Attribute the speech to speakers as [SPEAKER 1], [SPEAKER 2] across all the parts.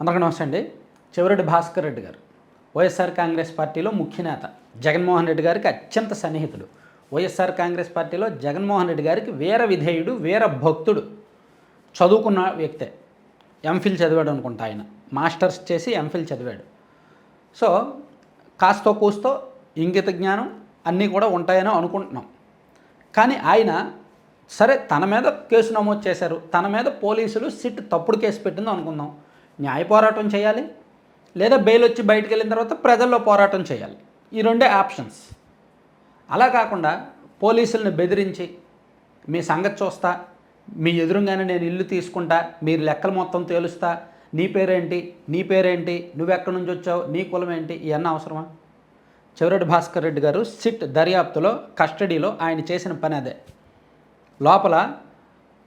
[SPEAKER 1] అందరికీ నమస్తే అండి. చివరెడ్డి భాస్కర్ రెడ్డి గారు వైఎస్ఆర్ కాంగ్రెస్ పార్టీలో ముఖ్య నేత జగన్మోహన్ రెడ్డి గారికి అత్యంత సన్నిహితుడు. వైఎస్ఆర్ కాంగ్రెస్ పార్టీలో జగన్మోహన్ రెడ్డి గారికి వీర విధేయుడు వీర భక్తుడు చదువుకున్న వ్యక్తే. ఎంఫిల్ చదివాడు అనుకుంటా ఆయన. మాస్టర్స్ చేసి ఎంఫిల్ చదివాడు. సో కాస్తో కూస్తో ఇంగిత జ్ఞానం అన్నీ కూడా ఉంటాయని అనుకుంటున్నాం. కానీ ఆయన సరే తన మీద కేసు నమోదు చేశారు. తన మీద పోలీసులు సిట్ తప్పుడు కేసు పెట్టిందో అనుకుందాం. న్యాయ పోరాటం చేయాలి లేదా బెయిల్ వచ్చి బయటకు వెళ్ళిన తర్వాత ప్రజల్లో పోరాటం చేయాలి. ఈ రెండే ఆప్షన్స్. అలా కాకుండా పోలీసుల్ని బెదిరించి మీ సంగతి చూస్తా మీ ఎదురుగానే నేను ఇల్లు తీసుకుంటా మీరు లెక్కలు మొత్తం తేలుస్తా నీ పేరేంటి నీ పేరేంటి నువ్వెక్కడి నుంచి వచ్చావు నీ కులం ఏంటి ఇవన్నీ అవసరమా? చివరెడ్డి భాస్కర్ రెడ్డి గారు సిట్ దర్యాప్తులో కస్టడీలో ఆయన చేసిన పని అదే. లోపల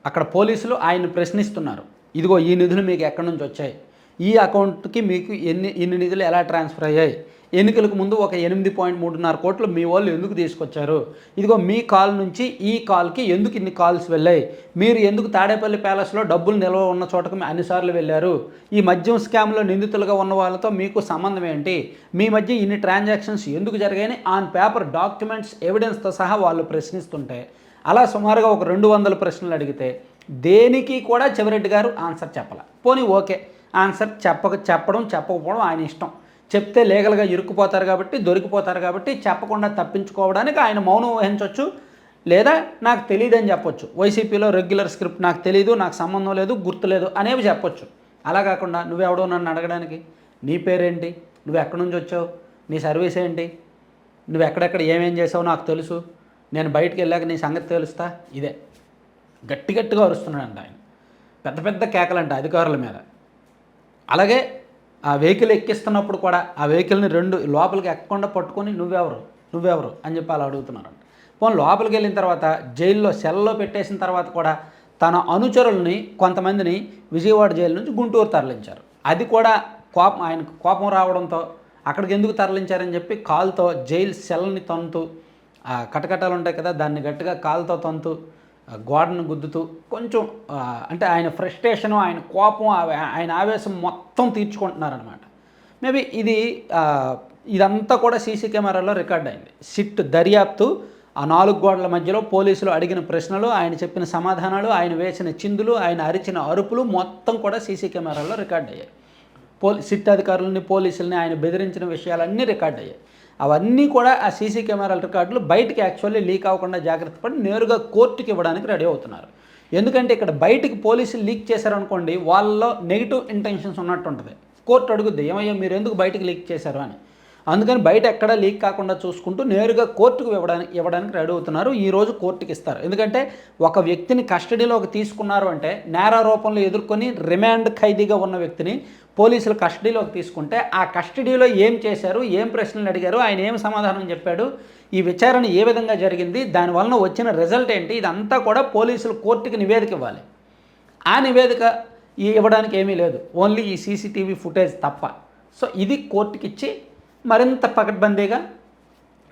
[SPEAKER 1] అక్కడ పోలీసులు ఆయన ప్రశ్నిస్తున్నారు. ఇదిగో ఈ నిధులు మీకు ఎక్కడి నుంచి వచ్చాయి? ఈ అకౌంట్కి మీకు ఎన్ని ఇన్ని నిధులు ఎలా ట్రాన్స్ఫర్ అయ్యాయి? ఎన్నికలకు ముందు ఒక ఎనిమిది పాయింట్ మూడున్నర కోట్లు మీ వాళ్ళు ఎందుకు తీసుకొచ్చారు? ఇదిగో మీ కాల్ నుంచి ఈ కాల్కి ఎందుకు ఇన్ని కాల్స్ వెళ్ళాయి? మీరు ఎందుకు తాడేపల్లి ప్యాలెస్లో డబ్బులు నిల్వ ఉన్న చోటకు అన్నిసార్లు వెళ్ళారు? ఈ మద్యం స్కామ్లో నిందితులుగా ఉన్న వాళ్ళతో మీకు సంబంధం ఏంటి? మీ మధ్య ఇన్ని ట్రాన్సాక్షన్స్ ఎందుకు జరిగాయని ఆన్ పేపర్ డాక్యుమెంట్స్ ఎవిడెన్స్తో సహా వాళ్ళు ప్రశ్నిస్తుంటే అలా సుమారుగా ఒక రెండు వందల ప్రశ్నలు అడిగితే దేనికి కూడా చివరెడ్డి గారు ఆన్సర్ చెప్పాల. పోనీ ఓకే. ఆన్సర్ చెప్పక చెప్పడం చెప్పకపోవడం ఆయన ఇష్టం. చెప్తే లీగల్గా ఇరుక్కుపోతారు కాబట్టి దొరికిపోతారు కాబట్టి చెప్పకుండా తప్పించుకోవడానికి ఆయన మౌనం వహించవచ్చు లేదా నాకు తెలియదని చెప్పొచ్చు. వైసీపీలో రెగ్యులర్ స్క్రిప్ట్ నాకు తెలియదు నాకు సంబంధం లేదు గుర్తులేదు అనేవి చెప్పొచ్చు. అలా కాకుండా నువ్వెవడో నన్ను అడగడానికి? నీ పేరేంటి? నువ్వు ఎక్కడి నుంచి వచ్చావు? నీ సర్వీస్ ఏంటి? నువ్వు ఎక్కడెక్కడ ఏమేం చేసావు నాకు తెలుసు. నేను బయటికి వెళ్ళాక నీ సంగతి తెలుస్తా? ఇదే. గట్టి గట్టిగా అరుస్తున్నాడంట ఆయన. పెద్ద పెద్ద కేకలంట అధికారుల మీద. అలాగే ఆ వెహికల్ ఎక్కిస్తున్నప్పుడు కూడా ఆ వెహికల్ని రెండు లోపలికి ఎక్కకుండా పట్టుకొని నువ్వెవరు? నువ్వెవరు? అని చెప్పి అలా అడుగుతున్నారంట. పోనీ లోపలికి వెళ్ళిన తర్వాత జైల్లో సెల్లో పెట్టేసిన తర్వాత కూడా తన అనుచరుల్ని కొంతమందిని విజయవాడ జైలు నుంచి గుంటూరు తరలించారు. అది కూడా కోపం ఆయనకు కోపం రావడంతో అక్కడికి ఎందుకు తరలించారని చెప్పి కాల్తో జైలు సెల్ని తంతు ఆ కటకటాలు ఉంటాయి కదా దాన్ని గట్టిగా కాలుతో తంతు గోడను గుద్దుతూ కొంచెం అంటే ఆయన ఫ్రస్ట్రేషను ఆయన కోపం ఆయన ఆవేశం మొత్తం తీర్చుకుంటున్నారనమాట మేబీ ఇది ఇదంతా కూడా సీసీ కెమెరాలో రికార్డ్ అయింది. సిట్ దర్యాప్తు ఆ నాలుగు గోడల మధ్యలో పోలీసులు అడిగిన ప్రశ్నలు ఆయన చెప్పిన సమాధానాలు ఆయన వేసిన చిందులు ఆయన అరిచిన అరుపులు మొత్తం కూడా సీసీ కెమెరాల్లో రికార్డ్ అయ్యాయి. పోలీ సిట్ అధికారులని పోలీసుల్ని ఆయన బెదిరించిన విషయాలన్నీ రికార్డ్ అయ్యాయి. అవన్నీ కూడా ఆ సీసీ కెమెరాల రికార్డులు బయటకి యాక్చువల్లీ లీక్ అవ్వకుండా జాగ్రత్త పడి నేరుగా కోర్టుకి ఇవ్వడానికి రెడీ అవుతున్నారు. ఎందుకంటే ఇక్కడ బయటకు పోలీసులు లీక్ చేశారనుకోండి వాళ్ళలో నెగిటివ్ ఇంటెన్షన్స్ ఉన్నట్టు ఉంటుంది కోర్టు అడుగుద్ది ఏమయ్యా మీరు ఎందుకు బయటకు లీక్ చేశారు? అని. అందుకని బయట ఎక్కడా లీక్ కాకుండా చూసుకుంటూ నేరుగా కోర్టుకు ఇవ్వడానికి ఇవ్వడానికి రెడీ అవుతున్నారు. ఈ రోజు కోర్టుకి ఇస్తారు. ఎందుకంటే ఒక వ్యక్తిని కస్టడీలోకి తీసుకున్నారు అంటే నేరారోపణలు ఎదుర్కొని రిమాండ్ ఖైదీగా ఉన్న వ్యక్తిని పోలీసులు కస్టడీలోకి తీసుకుంటే ఆ కస్టడీలో ఏం చేశారు ఏం ప్రశ్నలు అడిగారు ఆయన ఏం సమాధానం చెప్పాడు ఈ విచారణ ఏ విధంగా జరిగింది దానివలన వచ్చిన రిజల్ట్ ఏంటి ఇదంతా కూడా పోలీసులు కోర్టుకి నివేదిక ఇవ్వాలి. ఆ నివేదిక ఇవ్వడానికి ఏమీ లేదు. ఓన్లీ ఈ సీసీటీవీ ఫుటేజ్ తప్ప. సో ఇది కోర్టుకి ఇచ్చి మరింత పకడ్బందీగా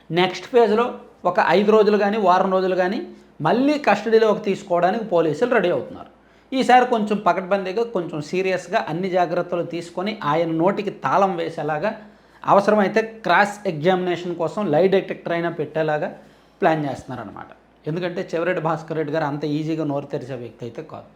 [SPEAKER 1] నెక్స్ట్ ఫేజ్లో ఒక ఐదు రోజులు కానీ వారం రోజులు కానీ మళ్ళీ కస్టడీలోకి తీసుకోవడానికి పోలీసులు రెడీ అవుతున్నారు. ఈసారి కొంచెం పకడ్బందీగా కొంచెం సీరియస్గా అన్ని జాగ్రత్తలు తీసుకొని ఆయన నోటికి తాళం వేసేలాగా అవసరమైతే క్రాస్ ఎగ్జామినేషన్ కోసం లై డిటెక్టర్ అయినా పెట్టేలాగా ప్లాన్ చేస్తున్నారనమాట ఎందుకంటే చెవిరెడ్డి భాస్కర్ రెడ్డి గారు అంత ఈజీగా నోరు తెరిచే వ్యక్తి అయితే కాదు.